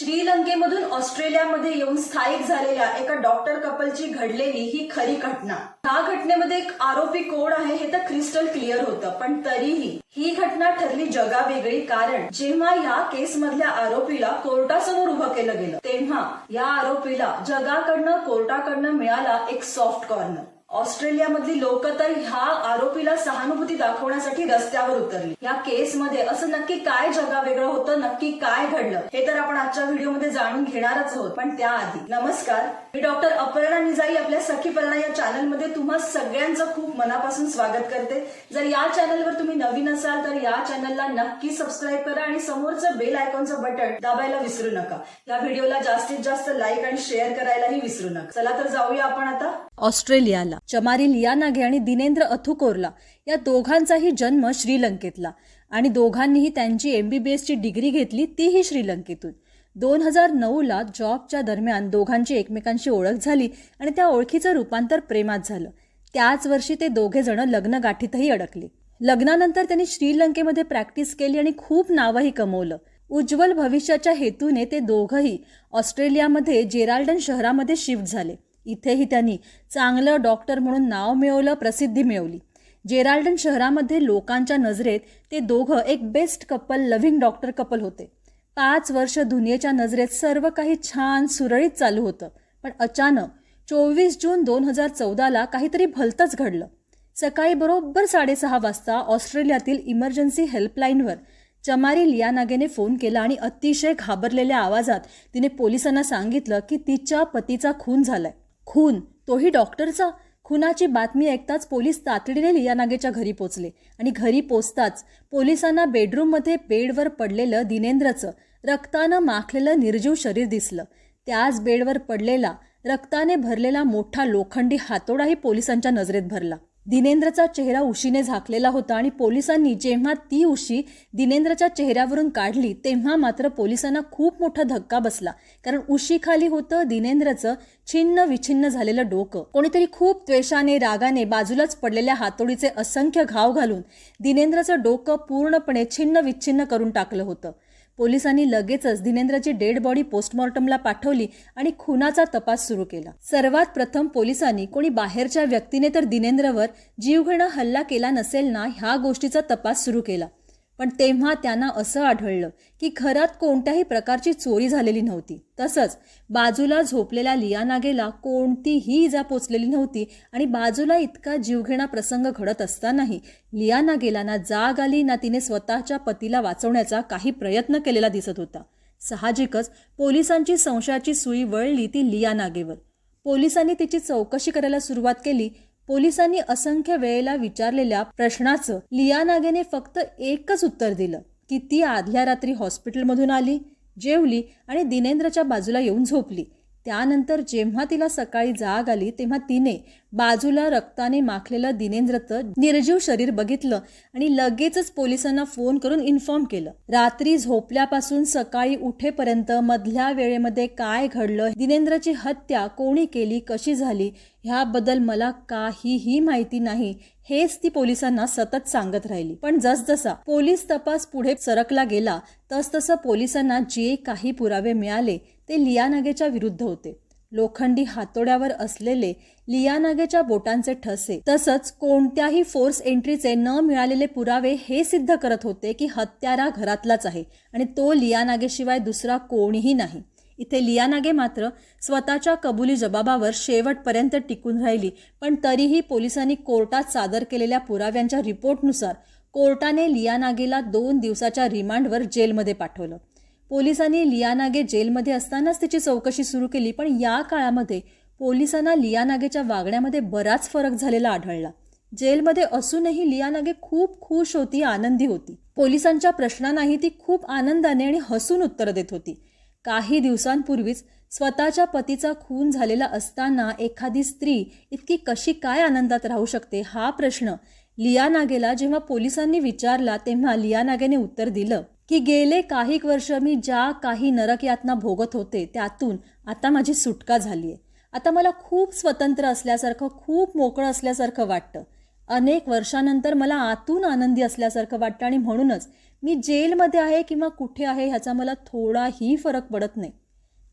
श्रीलंकेमधून ऑस्ट्रेलियामध्ये येऊन स्थायिक झालेल्या एका डॉक्टर कपलची घडलेली ही खरी घटना. ह्या घटनेमध्ये एक आरोपी कोण आहे हे तर क्रिस्टल क्लिअर होतं पण तरीही ही घटना ठरली जगावेगळी कारण जेव्हा या केसमधल्या आरोपीला कोर्टासमोर उभं केलं गेलं तेव्हा या आरोपीला जगाकडनं कोर्टाकडनं मिळाला एक सॉफ्ट कॉर्नर ऑस्ट्रेलियामधली लोक तर ह्या आरोपीला सहानुभूती दाखवण्यासाठी रस्त्यावर उतरली. या केसमध्ये असं नक्की काय जगा वेगळं होतं नक्की काय घडलं हे तर आपण आजच्या व्हिडिओमध्ये जाणून घेणारच आहोत. पण त्याआधी नमस्कार. मी डॉक्टर अपर्णा निजाई आपल्या सखी पर्णा या चॅनलमध्ये तुम्हा सगळ्यांचं खूप मनापासून स्वागत करते. जर या चॅनलवर तुम्ही नवीन असाल तर या चॅनलला नक्की सबस्क्राईब करा आणि समोरचं बेल आयकॉनचं बटन दाबायला विसरू नका. या व्हिडिओला जास्तीत जास्त लाईक आणि शेअर करायलाही विसरू नका. चला तर जाऊया आपण आता ऑस्ट्रेलियाला. चमारी लियानागे आणि दिनेंद्र अथुकोरला या दोघांचाही जन्म श्रीलंकेतला आणि दोघांनीही त्यांची एमबीबीएसची डिग्री घेतली तीही श्रीलंकेतून. दोन हजार नऊला जॉबच्या दरम्यान दोघांची एकमेकांशी ओळख झाली आणि त्या ओळखीचं रूपांतर प्रेमात झालं. त्याच वर्षी ते दोघेजण लग्न गाठीतही अडकले. लग्नानंतर त्यांनी श्रीलंकेमध्ये प्रॅक्टिस केली आणि खूप नावही कमवलं. उज्ज्वल भविष्याच्या हेतूने ते दोघंही ऑस्ट्रेलियामध्ये जेराल्डन शहरामध्ये शिफ्ट झाले. इथेही त्यांनी चांगलं डॉक्टर म्हणून नाव मिळवलं प्रसिद्धी मिळवली. जेराल्डन शहरामध्ये लोकांच्या नजरेत ते दोघं एक best couple loving doctor couple होते. पाच वर्ष दुनियेच्या नजरेत सर्व काही छान सुरळीत चालू होतं. पण अचानक चोवीस जून दोन हजार चौदाला काहीतरी भलतंच घडलं. सकाळी बरोबर साडेसहा वाजता ऑस्ट्रेलियातील इमर्जन्सी हेल्पलाईनवर चमारी लियानागेने फोन केला आणि अतिशय घाबरलेल्या आवाजात तिने पोलिसांना सांगितलं की तिच्या पतीचा खून झालाय. खून. तोही डॉक्टरचा? खुनाची बातमी ऐकताच पोलीस तातडीने लियानागेच्या घरी पोचले. आणि घरी पोचताच पोलिसांना बेडरूममध्ये बेडवर पडलेलं दिनेंद्रचं रक्तानं माखलेलं निर्जीव शरीर दिसलं. त्याच बेडवर पडलेला रक्ताने भरलेला मोठा लोखंडी हातोडाही पोलिसांच्या नजरेत भरला. दिनेंद्रचा चेहरा उशीने झाकलेला होता आणि पोलिसांनी जेव्हा ती उशी दिनेंद्रच्या चेहऱ्यावरून काढली तेव्हा मात्र पोलिसांना खूप मोठा धक्का बसला. कारण उशीखाली होतं दिनेंद्रचं छिन्न विछिन्न झालेलं डोकं. कोणीतरी खूप त्वेषाने रागाने बाजूलाच पडलेल्या हातोडीचे असंख्य घाव घालून दिनेंद्रचं डोकं पूर्णपणे छिन्न विच्छिन्न करून टाकलं होतं. पोलिसांनी लगेचच दिनेंद्रची डेड बॉडी पोस्टमॉर्टमला पाठवली आणि खुनाचा तपास सुरू केला. सर्वात प्रथम पोलिसांनी कोणी बाहेरच्या व्यक्तीने तर दिनेंद्रवर जीवघेणा हल्ला केला नसेल ना ह्या गोष्टीचा तपास सुरू केला. पण तेव्हा त्यांना असं आढळलं की घरात कोणत्याही प्रकारची चोरी झालेली नव्हती. तसंच बाजूला झोपलेल्या लियानागेला कोणतीही इजा पोचलेली नव्हती आणि बाजूला इतका जीवघेणा प्रसंग घडत असतानाही लियानागेला ना जाग आली ना तिने स्वतःच्या पतीला वाचवण्याचा काही प्रयत्न केलेला दिसत होता. साहजिकच पोलिसांची संशयाची सुई वळली ती लियानागेवर. पोलिसांनी तिची चौकशी करायला सुरुवात केली पोलिसांनी असंख्य वेळेला विचारलेल्या प्रश्नाचं लियानागेने फक्त एकच उत्तर दिलं की ती आदल्या रात्री हॉस्पिटलमधून आली जेवली आणि दिनेंद्रच्या बाजूला येऊन झोपली. त्यानंतर जेव्हा तिला सकाळी जाग आली तेव्हा तिने बाजूला रक्ताने माखलेलं दिनेंद्रचं निर्जीव शरीर बघितलं आणि लगेचच पोलिसांना फोन करून इन्फॉर्म केलं. रात्री झोपल्यापासून सकाळी उठेपर्यंत मधल्या वेळेमध्ये काय घडलं दिनेंद्रची हत्या कोणी केली कशी झाली ह्याबद्दल मला काहीही माहिती नाही हेच ती पोलिसांना सतत सांगत राहिली. पण जसजसा पोलीस तपास पुढे सरकला गेला तसतसं पोलिसांना जे काही पुरावे मिळाले ते लियानागेच्या विरुद्ध होते. लोखंडी हातोड्यावर असलेले लियानागेच्या बोटांचे ठसे तसंच कोणत्याही फोर्स एंट्रीचे न मिळालेले पुरावे हे सिद्ध करत होते की हत्यारा घरातलाच आहे आणि तो लियानागेशिवाय दुसरा कोणीही नाही. इथे लियानागे मात्र स्वतःच्या कबुली जबाबावर शेवटपर्यंत टिकून राहिली पण तरीही पोलिसांनी कोर्टात सादर केलेल्या पुराव्यांच्या रिपोर्टनुसार कोर्टाने लियानागेला दोन दिवसाच्या रिमांडवर जेलमध्ये पाठवलं. पोलिसांनी लियानागे जेलमध्ये असतानाच तिची चौकशी सुरू केली पण या काळामध्ये पोलिसांना लियानागेच्या वागण्यामध्ये बराच फरक झालेला आढळला. जेलमध्ये असूनही लियानागे खूप खुश होती आनंदी होती. पोलिसांच्या प्रश्नांनाही ती खूप आनंदाने आणि हसून उत्तर देत होती. काही दिवसांपूर्वीच स्वतःच्या पतीचा खून झालेला असताना एखादी स्त्री इतकी कशी काय आनंदात राहू शकते हा प्रश्न लियानागेला जेव्हा पोलिसांनी विचारला तेव्हा लियानागेने उत्तर दिलं की गेले काही वर्ष मी ज्या काही नरकयातना भोगत होते त्यातून आता माझी सुटका झाली आहे आता मला खूप स्वतंत्र असल्यासारखं खूप मोकळं असल्यासारखं वाटतं. अनेक वर्षानंतर मला आतून आनंदी असल्यासारखं वाटतं आणि म्हणूनच मी जेलमध्ये आहे किंवा कुठे आहे ह्याचा मला थोडाही फरक पडत नाही.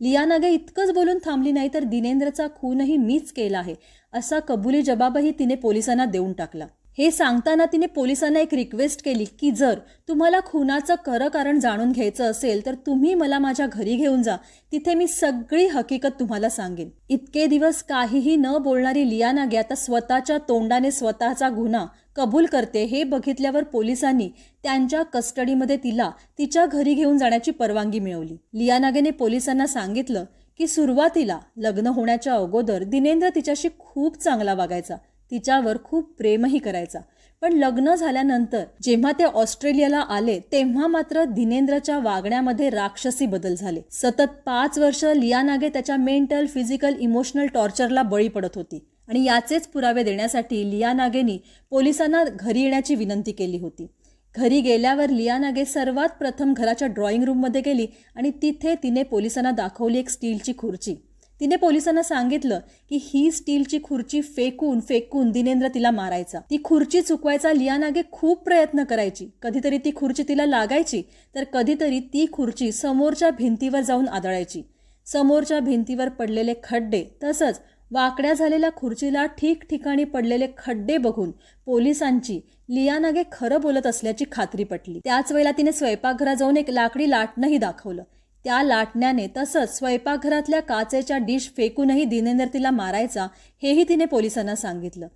लिया नागे इतकंच बोलून थांबली नाही तर दिनेंद्रचा खूनही मीच केला आहे असा कबुली जबाबही तिने पोलिसांना देऊन टाकला. हे सांगताना तिने पोलिसांना एक रिक्वेस्ट केली की जर तुम्हाला खुनाचं खरं कारण जाणून घ्यायचं असेल तर तुम्ही मला माझ्या घरी घेऊन जा. तिथे मी सगळी हकीकत तुम्हाला सांगेन. इतके दिवस काहीही न बोलणारी लिया नागे आता स्वतःच्या तोंडाने स्वतःचा गुन्हा कबूल करते. हे बघितल्यावर पोलिसांनी त्यांच्या कस्टडीमध्ये तिला तिच्या घरी घेऊन जाण्याची परवानगी मिळवली. लिया नागेने पोलिसांना सांगितलं की सुरुवातीला लग्न होण्याच्या अगोदर दिनेंद्र तिच्याशी खूप चांगला वागायचा. तिच्यावर खूप प्रेमही करायचा. पण लग्न झाल्यानंतर जेव्हा ते ऑस्ट्रेलियाला आले तेव्हा मात्र दिनेंद्रच्या वागण्यामध्ये राक्षसी बदल झाले. सतत पाच वर्ष लिया नागे त्याच्या मेंटल फिजिकल इमोशनल टॉर्चरला बळी पडत होती आणि याचेच पुरावे देण्यासाठी लिया नागेनी पोलिसांना घरी येण्याची विनंती केली होती. घरी गेल्यावर लिया नागे सर्वात प्रथम घराच्या ड्रॉइंग रूममध्ये गेली आणि तिथे तिने पोलिसांना दाखवली एक स्टीलची खुर्ची. तिने पोलिसांना सांगितलं की ही स्टीलची खुर्ची फेकून फेकून दिनेंद्र तिला मारायचा. ती खुर्ची चुकवायचा लियानागे खूप प्रयत्न करायची. कधीतरी ती खुर्ची तिला लागायची तर कधीतरी ती खुर्ची समोरच्या भिंतीवर जाऊन आदळायची. समोरच्या भिंतीवर पडलेले खड्डे तसंच वाकड्या झालेल्या खुर्चीला ठिकठिकाणी पडलेले खड्डे बघून पोलिसांची लियानागे खरं बोलत असल्याची खात्री पटली. त्याच वेळेला तिने स्वयंपाकघरात जाऊन एक लाकडी लाटणंही दाखवलं. त्या लाटण्याने तसंच स्वयंपाकघरातल्या काचेच्या डिश फेकूनही दिनेंद्र तिला मारायचा हेही तिने पोलिसांना सांगितलं.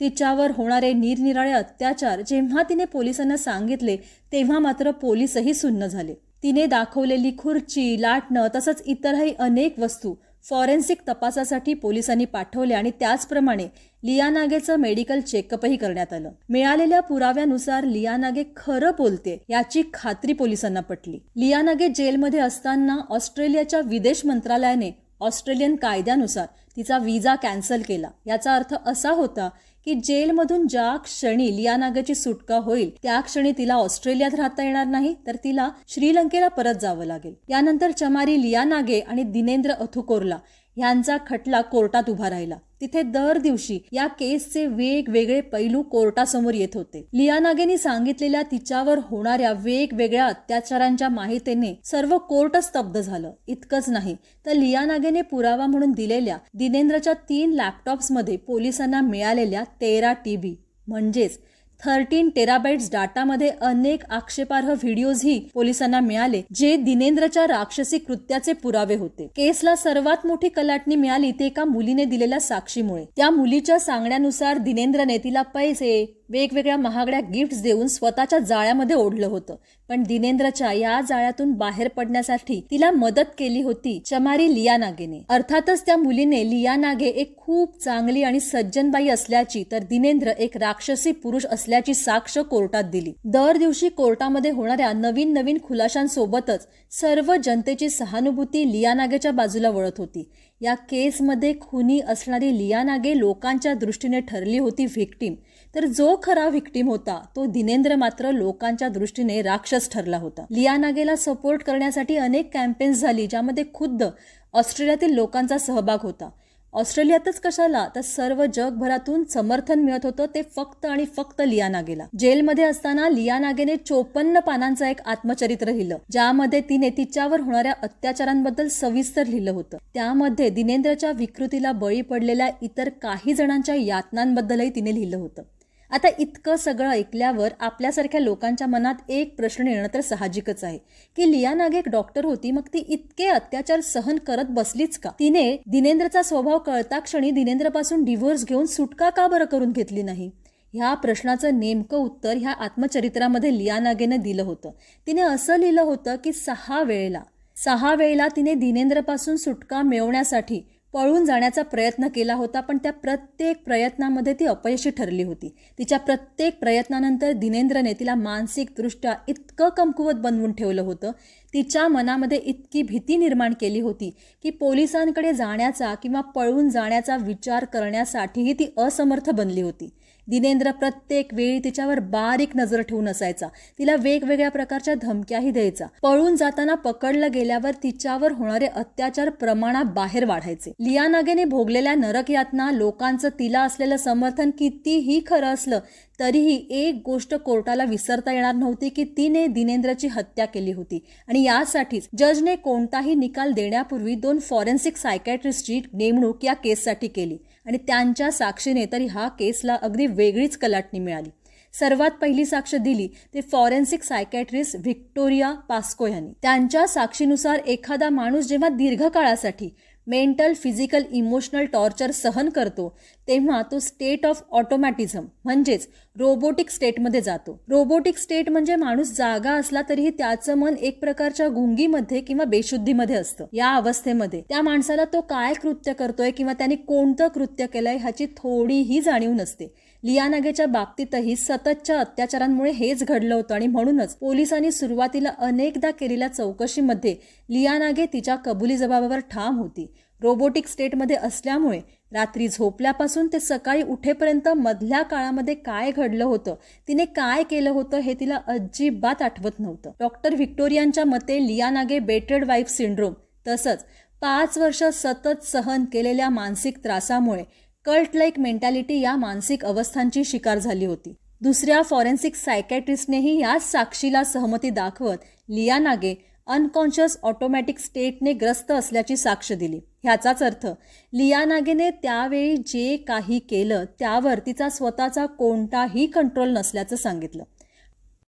तिच्यावर होणारे निरनिराळे अत्याचार जेव्हा तिने पोलिसांना सांगितले तेव्हा मात्र पोलीसही सुन्न झाले. तिने दाखवलेली खुर्ची लाटणं तसंच इतरही अनेक वस्तू फॉरेन्सिक तपासासाठी पोलिसांनी पाठवले आणि त्याचप्रमाणे लिया नागेचं मेडिकल चेकअपही करण्यात आलं. मिळालेल्या पुराव्यानुसार लिया नागे खरं बोलते याची खात्री पोलिसांना पटली. लिया नागे जेलमध्ये असताना ऑस्ट्रेलियाच्या विदेश मंत्रालयाने ऑस्ट्रेलियन कायद्यानुसार तिचा विजा कॅन्सल केला. याचा अर्थ असा होता की जेलमधून ज्या क्षणी लिया नागेची सुटका होईल त्या क्षणी तिला ऑस्ट्रेलियात राहता येणार नाही तर तिला श्रीलंकेला परत जावं लागेल. यानंतर चमारी लिया नागे आणि दिनेंद्र अथुकोरला ह्यांचा खटला कोर्टात उभा राहिला. तिथे दर दिवशी या केसचे वेगवेगळे पैलू कोर्टासमोर येत होते. लिया नागेनी सांगितलेल्या तिच्यावर होणाऱ्या वेगवेगळ्या अत्याचारांच्या माहितीने सर्व कोर्ट स्तब्ध झालं. इतकंच नाही तर लिया नागेने पुरावा म्हणून दिलेल्या दिनेंद्रच्या तीन लॅपटॉप्समध्ये पोलिसांना मिळालेल्या तेरा टीबी म्हणजेच थर्टीन टेराबाइट्स डाटामध्ये अनेक आक्षेपार्ह व्हिडिओजही पोलिसांना मिळाले जे दिनेंद्रच्या राक्षसी कृत्याचे पुरावे होते. केसला सर्वात मोठी कलाटणी मिळाली ते एका मुलीने दिलेल्या साक्षीमुळे. त्या मुलीच्या सांगण्यानुसार दिनेंद्रने तिला पैसे वेगवेगळ्या महागड्या गिफ्ट्स देऊन स्वतःच्या जाळ्यामध्ये ओढलं होतं. पण दिनेंद्रच्या या जाळ्यातून बाहेर पडण्यासाठी तिला मदत केली होती चमारी लिया नागेने. अर्थातच त्या मुलीने लिया नागे एक खूप चांगली आणि सज्जनबाई असल्याची तर दिनेंद्र एक राक्षसी पुरुष असल्याची साक्ष कोर्टात दिली. दर दिवशी कोर्टामध्ये होणाऱ्या नवीन नवीन खुलाशांसोबतच सर्व जनतेची सहानुभूती लिया नागेच्या बाजूला वळत होती. या केसमध्ये खुनी असणारी लिया नागे लोकांच्या दृष्टीने ठरली होती व्हिक्टीम तर जो खरा व्हिक्टीम होता तो दिनेंद्र मात्र लोकांच्या दृष्टीने राक्षस ठरला होता. लिया नागेला सपोर्ट करण्यासाठी अनेक कॅम्पेन्स झाली ज्यामध्ये खुद्द ऑस्ट्रेलियातील लोकांचा सहभाग होता. ऑस्ट्रेलियातच कशाला? तर सर्व जगभरातून समर्थन मिळत होतं ते फक्त आणि फक्त लिया नागेला. जेलमध्ये असताना लिया नागेने चोपन्न पानांचं एक आत्मचरित्र लिहिलं ज्यामध्ये तिने तिच्यावर होणाऱ्या अत्याचारांबद्दल सविस्तर लिहिलं होतं. त्यामध्ये दिनेंद्रच्या विकृतीला बळी पडलेल्या इतर काही जणांच्या यातनांबद्दलही तिने लिहिलं होतं. आता इतकं सगळं ऐकल्यावर आपल्यासारख्या लोकांच्या मनात एक प्रश्न येणं तर साहजिकच आहे. की लिया नाग एक डॉक्टर होती मग ती इतके अत्याचार सहन करत बसलीच का? तिने दिनेंद्रचा स्वभाव कळता क्षणी दिनेंद्रपासून डिव्होर्स घेऊन सुटका का बरं करून घेतली नाही? ह्या प्रश्नाचं नेमकं उत्तर ह्या आत्मचरित्रामध्ये लिया नागेनं दिलं होतं. तिने असं लिहिलं होतं की सहा वेळेला सहा वेळेला तिने दिनेंद्रपासून सुटका मिळवण्यासाठी पळून जाण्याचा प्रयत्न केला होता पण त्या प्रत्येक प्रयत्नामध्ये ती अपयशी ठरली होती. तिच्या प्रत्येक प्रयत्नानंतर दिनेंद्रने तिला मानसिकदृष्ट्या इतकं कमकुवत बनवून ठेवलं होतं. तिच्या मनामध्ये इतकी भीती निर्माण केली होती की पोलिसांकडे जाण्याचा किंवा पळून जाण्याचा विचार करण्यासाठीही ती असमर्थ बनली होती. दिनेंद्र प्रत्येक वेळी तिच्यावर बारीक नजर ठेवून असायचा. तिला वेगवेगळ्या प्रकारच्या धमक्याही द्यायचा. पळून जाताना पकडलं गेल्यावर तिच्यावर होणारे अत्याचार प्रमाणाबाहेर वाढायचे. लिया नागेने भोगलेल्या नरक यातना लोकांचं तिला असलेलं समर्थन कितीही खरं असलं तरीही एक गोष्ट कोर्टाला विसरता येणार नव्हती की तिने दिनेंद्रची हत्या केली होती. आणि यासाठीच जजने कोणताही निकाल देण्यापूर्वी दोन फॉरेन्सिक सायकॅट्रिस्टची नेमणूक या केससाठी केली. आणि त्यांच्या साक्षीने तरी हा केसला अगदी वेगळीच कलाटणी मिळाली. सर्वात पहिली साक्ष दिली ते फॉरेन्सिक सायकॅट्रिस्ट व्हिक्टोरिया पास्को यांनी. त्यांच्या साक्षीनुसार एखादा माणूस जेव्हा दीर्घकाळासाठी मेंटल फिजिकल इमोशनल टॉर्चर सहन करतो तेव्हा तो स्टेट ऑफ ऑटोमॅटिझम म्हणजेच रोबोटिक स्टेटमध्ये जातो. रोबोटिक स्टेट म्हणजे माणूस जागा असला तरीही त्याचं मन एक प्रकारच्या गुंगीमध्ये किंवा बेशुद्धीमध्ये असतं या अवस्थेमध्ये. त्या माणसाला तो काय कृत्य करतोय किंवा त्याने कोणतं कृत्य केलंय ह्याची थोडीही जाणीव नसते. लियानागेच्या बाबतीतही सततच्या अत्याचारांमुळे हेच घडलं होतं आणि म्हणूनच पोलिसांनी सुरुवातीला अनेकदा केलेल्या चौकशीमध्ये लियानागे तिच्या कबुली जबाबावर ठाम होती. रोबोटिक स्टेटमध्ये असल्यामुळे रात्री झोपल्यापासून ते सकाळी उठेपर्यंत मधल्या काळामध्ये काय घडलं होतं तिने काय केलं होतं हे तिला अजिबात आठवत नव्हतं. डॉक्टर व्हिक्टोरियांच्या मते लियानागे बेटेड वाईफ सिंड्रोम तसंच पाच वर्ष सतत सहन केलेल्या मानसिक त्रासामुळे कल्ट लाईक मेंटॅलिटी या मानसिक अवस्थांची शिकार झाली होती. दुसऱ्या फॉरेन्सिक सायकॅट्रिस्टनेही याच साक्षीला सहमती दाखवत लियानागे अनकॉन्शियस ऑटोमॅटिक स्टेटने ग्रस्त असल्याची साक्ष दिली. ह्याचाच अर्थ लियानागेने त्यावेळी जे काही केलं त्यावर तिचा स्वतःचा कोणताही कंट्रोल नसल्याचं सांगितलं.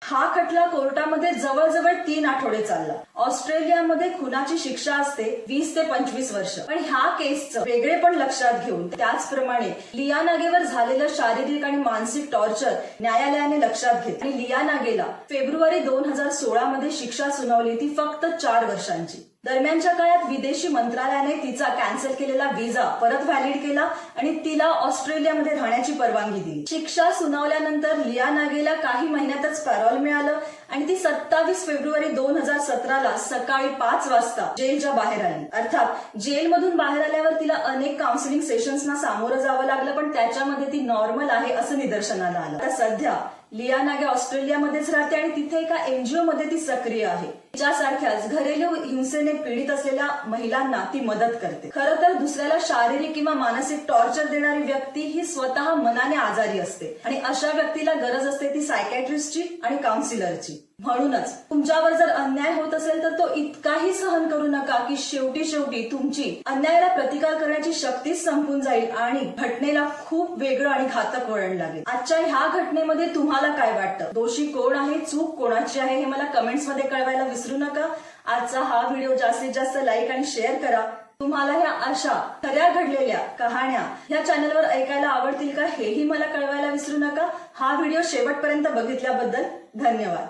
हा खटला कोर्टामध्ये जवळजवळ तीन आठवडे चालला. ऑस्ट्रेलियामध्ये खुनाची शिक्षा असते वीस ते पंचवीस वर्ष. पण ह्या केसचं वेगळे पण लक्षात घेऊन त्याचप्रमाणे लिया नागेवर झालेलं शारीरिक आणि मानसिक टॉर्चर न्यायालयाने लक्षात घेत आणि लिया नागेला फेब्रुवारी दोन हजार सोळा मध्ये शिक्षा सुनावली ती फक्त चार वर्षांची. दरम्यानच्या काळात विदेशी मंत्रालयाने तिचा कॅन्सल केलेला व्हिसा परत व्हॅलिड केला आणि तिला ऑस्ट्रेलियामध्ये राहण्याची परवानगी दिली. शिक्षा सुनावल्यानंतर लिया नागेला काही महिन्यातच पॅरोल मिळालं आणि ती सत्तावीस फेब्रुवारी दोन हजार सतराला सकाळी पाच वाजता जेलच्या बाहेर आली. अर्थात जेलमधून बाहेर आल्यावर तिला अनेक काउन्सिलिंग सेशन्सना सामोरं जावं लागलं पण त्याच्यामध्ये ती नॉर्मल आहे असं निदर्शनाला आलं. आता सध्या लिया नागे ऑस्ट्रेलियामध्येच राहते आणि तिथे एका एनजीओ मध्ये ती सक्रिय आहे. तिच्यासारख्याच घरेलू हिंसेने पीडित असलेल्या महिलांना ती मदत करते. खरं तर दुसऱ्याला शारीरिक किंवा मानसिक टॉर्चर देणारी व्यक्ती ही स्वतः मनाने आजारी असते. आणि अशा व्यक्तीला गरज असते ती सायकॅट्रिस्टची आणि काउन्सिलरची. म्हणूनच तुमच्यावर जर अन्याय होत असेल तर तो इतकाही सहन करू नका की शेवटी शेवटी तुमची अन्यायाला प्रतिकार करण्याची शक्तीच संपून जाईल आणि घटनेला खूप वेगळं आणि घातक वळण लागेल. आजच्या ह्या घटनेमध्ये तुम्हाला काय वाटतं? दोषी कोण आहे? चूक कोणाची आहे? हे मला कमेंट्समध्ये कळवायला विसरू नका. आजचा हा व्हिडिओ जास्तीत जास्त लाईक आणि शेअर करा. तुम्हाला ह्या अशा खऱ्या घडलेल्या कहाण्या ह्या चॅनलवर ऐकायला आवडतील का हेही मला कळवायला विसरू नका. हा व्हिडिओ शेवटपर्यंत बघितल्याबद्दल धन्यवाद.